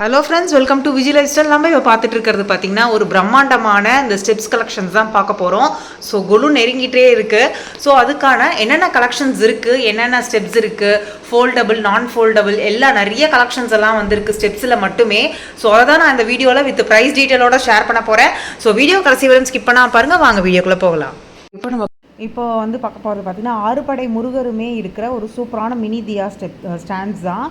Hello friends welcome to Vijay lifestyle நம்ம இப்போ பார்த்துட்டு இருக்கிறது பார்த்தீங்கன்னா ஒரு பிரம்மாண்டமான இந்த ஸ்டெப்ஸ் கலெக்ஷன்ஸ் தான் பார்க்க போகிறோம் ஸோ கொலு நெருங்கிட்டே இருக்குது ஸோ அதுக்கான என்னென்ன கலெக்ஷன்ஸ் இருக்குது என்னென்ன ஸ்டெப்ஸ் இருக்குது ஃபோல்டபுள் நான் ஃபோல்டபுள் எல்லா நிறைய கலெக்ஷன்ஸ் எல்லாம் வந்திருக்கு ஸ்டெப்ஸில் மட்டுமே. ஸோ அதை தான் நான் இந்த வீடியோவில் வித் ப்ரைஸ் டீட்டெயிலோட ஷேர் பண்ண போகிறேன் ஸோ வீடியோ கடைசி வரையும் ஸ்கிப் பண்ணால் பாருங்கள் வாங்க வீடியோக்குள்ளே போகலாம். இப்போ நம்ம இப்போ வந்து பார்க்க போகிறது பார்த்தீங்கன்னா ஆறுபடை முருகருமே இருக்கிற ஒரு சூப்பரான மினி தியா ஸ்டெப் ஸ்டாண்ட்ஸ் தான்.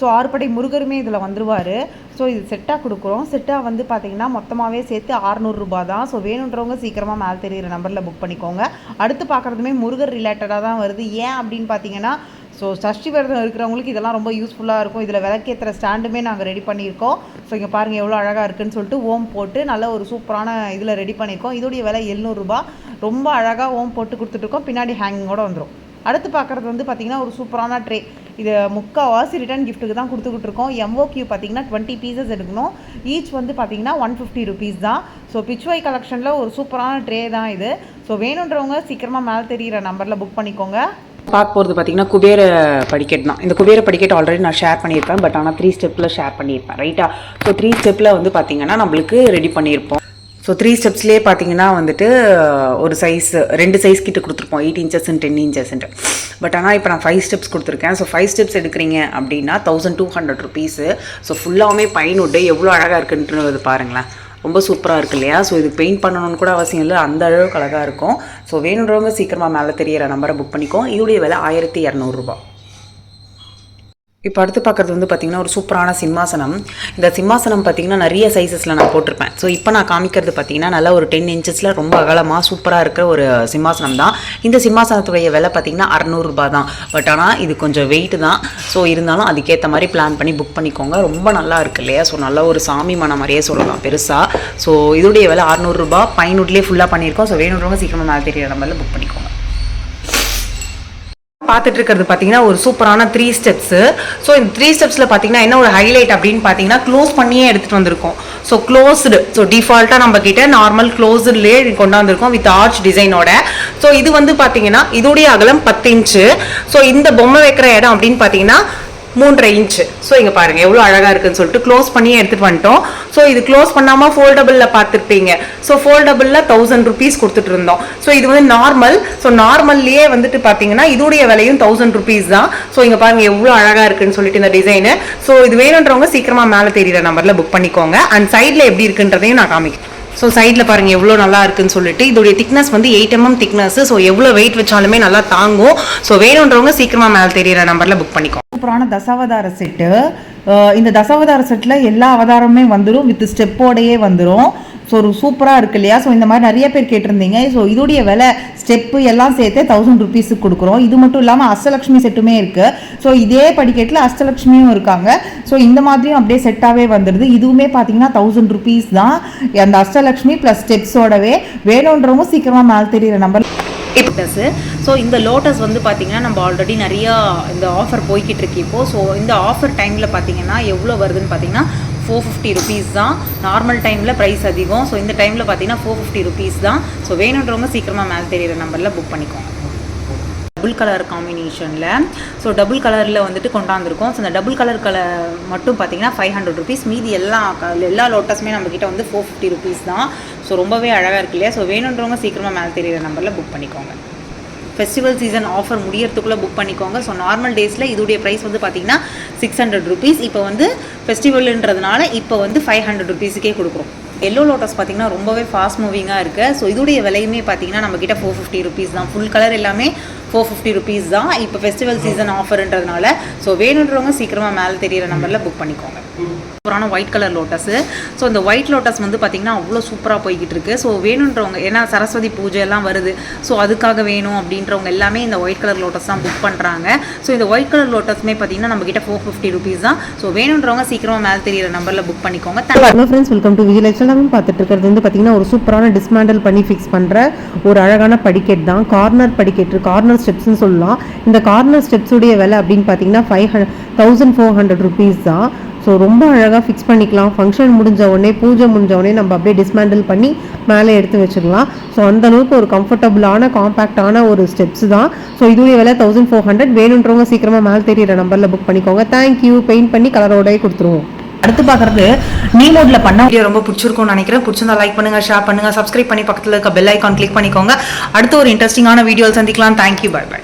ஸோ ஆறுபடை முருகருமே இதில் வந்துருவார். ஸோ இது செட்டாக கொடுக்குறோம். செட்டாக வந்து பார்த்தீங்கன்னா மொத்தமாகவே சேர்த்து ஆறுநூறுரூபா தான். ஸோ வேணுன்றவங்க சீக்கிரமாக மேலே தெரிகிற நம்பரில் புக் பண்ணிக்கோங்க. அடுத்து பார்க்குறதுமே முருகர் ரிலேட்டடாக தான் வருது. ஏன் அப்படின்னு பார்த்தீங்கன்னா ஸோ சஷ்டி விரதம் இருக்கிறவங்களுக்கு இதெல்லாம் ரொம்ப யூஸ்ஃபுல்லாக இருக்கும். இதில் விளக்கேற்றுற ஸ்டாண்டுமே நாங்கள் ரெடி பண்ணியிருக்கோம். ஸோ இங்கே பாருங்கள் எவ்வளோ அழகாக இருக்குன்னு சொல்லிட்டு ஓம் போட்டு நல்ல ஒரு சூப்பரான இதில் ரெடி பண்ணியிருக்கோம். இதோடைய விலை எழுநூறுபா ரொம்ப அழகாக ஓம் போட்டு கொடுத்துட்ருக்கோம் பின்னாடி ஹேங்கிங்கோட வந்துடும் அடுத்து பார்க்குறது வந்து பார்த்திங்கன்னா ஒரு சூப்பரான ட்ரே இது முக்கால்வாசி ரிட்டர்ன் கிஃப்ட்டுக்கு தான் கொடுத்துக்கிட்டு இருக்கோம் எம்ஓ கியூ பார்த்தீங்கன்னா டுவெண்ட்டி பீசஸ் எடுக்கணும். ஈச் வந்து பார்த்தீங்கன்னா ஒன் ஃபிஃப்டி ருபீஸ் தான். ஸோ பிச்வாய் கலெக்ஷனில் ஒரு சூப்பரான ட்ரே தான் இது. ஸோ வேணுன்றவங்க சீக்கிரமாக மேலே தெரிகிற நம்பரில் புக் பண்ணிக்கோங்க. பார்க்க போகிறது பார்த்தீங்கன்னா குபேர படிக்கெட் தான். இந்த குபேர படிக்கெட் ஆல்ரெடி நான் ஷேர் பண்ணியிருப்பேன். பட் ஆனால் த்ரீ ஸ்டெப்பில் ஷேர் பண்ணியிருப்பேன். ரைட்டா ஸோ த்ரீ ஸ்டெப்பில் வந்து பார்த்தீங்கன்னா நம்மளுக்கு ரெடி பண்ணியிருப்போம். ஸோ த்ரீ ஸ்டெப்ஸ்லேயே பார்த்தீங்கன்னா வந்துட்டு ஒரு சைஸ் ரெண்டு சைஸ் கிட்ட கொடுத்துருப்போம். எயிட் இன்ச்சஸ் டென் இன்ச்சஸ்ன்ட்டு பட் ஆனால் இப்போ நான் ஃபைவ் ஸ்டெப்ஸ் கொடுத்துருக்கேன். ஸோ ஃபைவ் ஸ்டெப்ஸ் எடுக்கிறீங்க அப்படின்னா thousand two hundred rupees so ஃபுல்லாகவுமே பைனுட்டு எவ்வளோ அழகாக இருக்குன்றது பாருங்களேன். ரொம்ப சூப்பராக இருக்கு இல்லையா? ஸோ இது பெயிண்ட் பண்ணணும்னு கூட அவசியம் இல்லை. அந்த அளவுக்கு அழகாக இருக்கும். ஸோ வேணுன்றவங்க சீக்கிரமாக மேலே தெரியிற நம்பரை புக் பண்ணிக்கோ. இதோடைய விலை ஆயிரத்தி இரநூறுபா இப்போ அடுத்து பார்க்குறது வந்து பார்த்திங்கன்னா ஒரு சூப்பரான சிம்மாசனம். இந்த சிம்மாசனம் பார்த்திங்கன்னா நிறைய சைஸஸில் நான் போட்டிருப்பேன். ஸோ இப்போ நான் காமிக்கிறது பார்த்திங்கன்னா நல்லா ஒரு டென் இன்ச்சஸில் ரொம்ப அகலமாக சூப்பராக இருக்கிற ஒரு சிம்மாசனம் தான். இந்த சிம்மாசனத்துடைய விலை பார்த்திங்கன்னா அறநூறுபா தான். பட் ஆனால் இது கொஞ்சம் வெயிட் தான். ஸோ இருந்தாலும் அதுக்கேற்ற மாதிரி பிளான் பண்ணி புக் பண்ணிக்கோங்க. ரொம்ப நல்லா இருக்கு இல்லையா? ஸோ நல்ல ஒரு சாமி மனம் மாதிரியே சொல்லலாம் பெருசாக ஸோ இதோடைய விலை அறநூறுபா பைனூட்லேயே ஃபுல்லாக பண்ணியிருக்கோம். ஸோ வேணுன்றவங்க சீக்கிரமாக மேலே தெரியிற மாதிரி புக் பண்ணிக்கோங்க. பார்த்துட்டு இருக்கிறது பார்த்தீங்கன்னா ஒரு சூப்பரான த்ரீ ஸ்டெப்ஸு ஸோ இந்த த்ரீ ஸ்டெப்ஸில் பார்த்தீங்கன்னா என்ன ஒரு ஹைலைட் அப்படின்னு பார்த்தீங்கன்னா க்ளோஸ் பண்ணியே எடுத்துகிட்டு வந்திருக்கோம். ஸோ க்ளோஸ்டு ஸோ டிஃபால்ட்டாக நம்ம கிட்ட நார்மல் க்ளோஸ்ட்லேயே கொண்டாந்துருக்கோம் வித் ஆர்ச் டிசைனோட ஸோ இது வந்து பார்த்தீங்கன்னா இதோடைய அகலம் பத்து இன்ச்சு ஸோ இந்த பொம்மை வைக்கிற இடம் அப்படின்னு பார்த்தீங்கன்னா மூன்றரை இன்ச்சு ஸோ இங்கே பாருங்கள் எவ்வளோ அழகாக இருக்குன்னு சொல்லிட்டு க்ளோஸ் பண்ணியே எடுத்துகிட்டு வந்துட்டோம். ஸோ இது க்ளோஸ் பண்ணாமல் ஃபோல்டபுளில் பார்த்துருப்பீங்க. ஸோ ஃபோல்டபுளில் தௌசண்ட் ருபீஸ் கொடுத்துட்டு இருந்தோம். ஸோ இது வந்து நார்மல் ஸோ நார்மல்லையே வந்துட்டு பார்த்தீங்கன்னா இதோடைய விலையும் தௌசண்ட் ருபீஸ் தான். ஸோ இங்கே பாருங்கள் எவ்வளோ அழகாக இருக்குன்னு சொல்லிட்டு இந்த டிசைனு ஸோ இது வேணுன்றவங்க சீக்கிரமாக மேலே தெரியிற நம்பரில் புக் பண்ணிக்கோங்க. அண்ட் சைடில் எப்படி இருக்குன்றதையும் நான் காமிக்கிறேன். ஸோ சைடில் பாருங்கள் எவ்வளோ நல்லா இருக்குன்னு சொல்லிட்டு இதோடைய திக்னஸ் வந்து எயிட் எம்எம் திக்னஸ் ஸோ எவ்வளோ வெயிட் வச்சாலுமே நல்லா தாங்கும். ஸோ வேணுன்றவங்க சீக்கிரமாக மேலே தெரியிற நம்பரில் புக் பண்ணிக்கோ. சூப்பரான தசாவதார செட்டு இந்த தசாவதார செட்டில் எல்லா அவதாரமுமே வந்துடும் வித் ஸ்டெப்போடையே வந்துடும் ஸோ ஒரு சூப்பராக இருக்கு இல்லையா? ஸோ இந்த மாதிரி நிறைய பேர் கேட்டிருந்தீங்க. ஸோ இதோடைய விலை ஸ்டெப்பு எல்லாம் சேர்த்து தௌசண்ட் ருபீஸுக்கு கொடுக்குறோம். இது மட்டும் இல்லாமல் அஷ்டலக்ஷ்மி செட்டுமே இருக்குது ஸோ இதே படிக்கட்டில் அஷ்டலக்ஷ்மியும் இருக்காங்க. ஸோ இந்த மாதிரியும் அப்படியே செட்டாகவே வந்துடுது இதுவுமே பார்த்தீங்கன்னா தௌசண்ட் ருபீஸ் தான். அந்த அஷ்டலக்ஷ்மி ப்ளஸ் ஸ்டெப்ஸோடவே வேணுன்றவங்க சீக்கிரமாக மேலே தெரியிற நம்பர் லோட்டஸு ஸோ இந்த லோட்டஸ் வந்து பார்த்தீங்கன்னா நம்ம ஆல்ரெடி நிறையா இந்த ஆஃபர் போய்கிட்டு இருக்கு இப்போது ஸோ இந்த ஆஃபர் டைமில் பார்த்தீங்கன்னா எவ்வளோ வருதுன்னு பார்த்தீங்கன்னா ஃபோர் ஃபிஃப்டி ருபீஸ் தான். நார்மல் டைமில் ப்ரைஸ் அதிகம். ஸோ இந்த டைமில் பார்த்தீங்கன்னா ஃபோர் ஃபிஃப்டி ருபீஸ் தான். ஸோ வேணுன்றவங்க சீக்கிரமாக மேலே தெரியிற நம்பரில் புக் பண்ணிக்கோங்க. டபுள் கலர் காம்பினேஷனில் ஸோ டபுள் கலரில் வந்துட்டு கொண்டாந்துருக்கோம். ஸோ இந்த டபுள் கலர் கலர் மட்டும் பார்த்தீங்கன்னா ஃபைவ் ஹண்ட்ரட் ருபீஸ் மீதி எல்லா க- எல்லா லோட்டஸுமே நம்மக்கிட்ட வந்து ஃபோர் ஃபிஃப்டி ருபீஸ் தான். ஸோ ரொம்பவே அழகாக இருக்கு இல்லையா? ஸோ வேணுன்றவங்க சீக்கிரமாக மேலே தெரியிற நம்பரில் புக் பண்ணிக்கோங்க. ஃபெஸ்டிவல் சீசன் ஆஃபர் முடியறதுக்குள்ளே புக் பண்ணிக்கோங்க. ஸோ நார்மல் டேஸில் இதோடைய ப்ரைஸ் வந்து பார்த்தீங்கன்னா சிக்ஸ் ஹண்ட்ரட் ருபீஸ் இப்போ வந்து ஃபெஸ்டிவல்ன்றதுனால இப்போ வந்து ஃபைவ் ஹண்ட்ரட் ருபீஸுக்கே கொடுக்குறோம். எல்லோ லோட்டஸ் பார்த்தீங்கன்னா ரொம்பவே ஃபாஸ்ட் மூவிங்காக இருக்குது ஸோ இதோடைய விலையுமே பார்த்தீங்கன்னா நம்மக்கிட்ட ஃபோர் ஃபிஃப்டி ருபீஸ் தான். ஃபுல் கலர் எல்லாமே ஃபோர் ஃபிஃப்டி ருபீஸ் தான் இப்போ ஃபெஸ்டிவல் சீசன் ஆஃபர்ன்றதுனால ஸோ வேணுன்றவங்க சீக்கிரமாக மேலே தெரியிற நம்பரில் புக் பண்ணிக்கோங்க. சூப்பரான ஒயிட் கலர் லோட்டஸு ஸோ இந்த ஒயிட் லோட்டஸ் வந்து பார்த்திங்கன்னா அவ்வளோ சூப்பராக போய்கிட்டு இருக்கு. ஸோ வேணுன்றவங்க ஏன்னா சரஸ்வதி பூஜை எல்லாம் வருது. ஸோ அதுக்காக வேணும் அப்படின்றவங்க எல்லாமே இந்த ஒயிட் கலர் லோட்டஸ் தான் புக் பண்ணுறாங்க ஸோ இந்த ஒயிட் கலர் லோட்டஸ்மே பார்த்தீங்கன்னா நம்மக்கிட்ட ஃபோர் ஃபிஃப்டி ருபீஸ் தான். ஸோ வேணுன்றவங்க சீக்கிரமாக மேலே தெரியிற நம்பரில் புக் பண்ணிக்கோங்க. Hello friends welcome to Vijay நம்ம பார்த்துட்டு இருக்கிறது வந்து பார்த்தீங்கன்னா ஒரு சூப்பரான டிஸ்மேண்டல் பண்ணி ஃபிக்ஸ் பண்ணுற ஒரு அழகான படிக்கட் தான். கார்னர் படிக்கட் கார்னர் ஸ்டெப்ஸ்னு சொல்லலாம். இந்த கார்னர் ஸ்டெப்ஸுடைய விலை அப்படின்னு பார்த்தீங்கன்னா five hundred thousand four hundred rupees தான். ஸோ ரொம்ப அழகாக ஃபிக்ஸ் பண்ணிக்கலாம். ஃபங்க்ஷன் முடிஞ்ச உடனே பூஜை முடிஞ்ச உடனே நம்ம அப்படியே டிஸ்மேண்டில் பண்ணி மேலே எடுத்து வச்சுக்கலாம் ஸோ அந்த அளவுக்கு ஒரு கம்ஃபர்டபுளான காம்பேக்டான ஒரு ஸ்டெப்ஸ் தான். ஸோ இதுவே விலை தௌசண்ட் ஃபோர் ஹண்ட்ரட் வேணுன்றவங்க சீக்கிரமாக மேலே தெரியிற நம்பரில் புக் பண்ணிக்கோங்க. தேங்க்யூ பெயிண்ட் பண்ணி கலரோடயே கொடுத்துருவோம். அடுத்து பார்க்குறது நீ மோடில் பண்ண வீடியோ ரொம்ப பிடிச்சிருக்கும்னு நினைக்கிறேன். பிடிச்சிருந்தா லைக் பண்ணுங்க ஷேர் பண்ணுங்க சப்ஸ்கிரைப் பண்ணி பக்கத்தில் இருக்க பெல் ஐக்கான் கிளிக் பண்ணிக்கோங்க. அடுத்து ஒரு இன்ட்ரெஸ்டிங்கான வீடியோ சந்திக்கலாம். Thank you bye by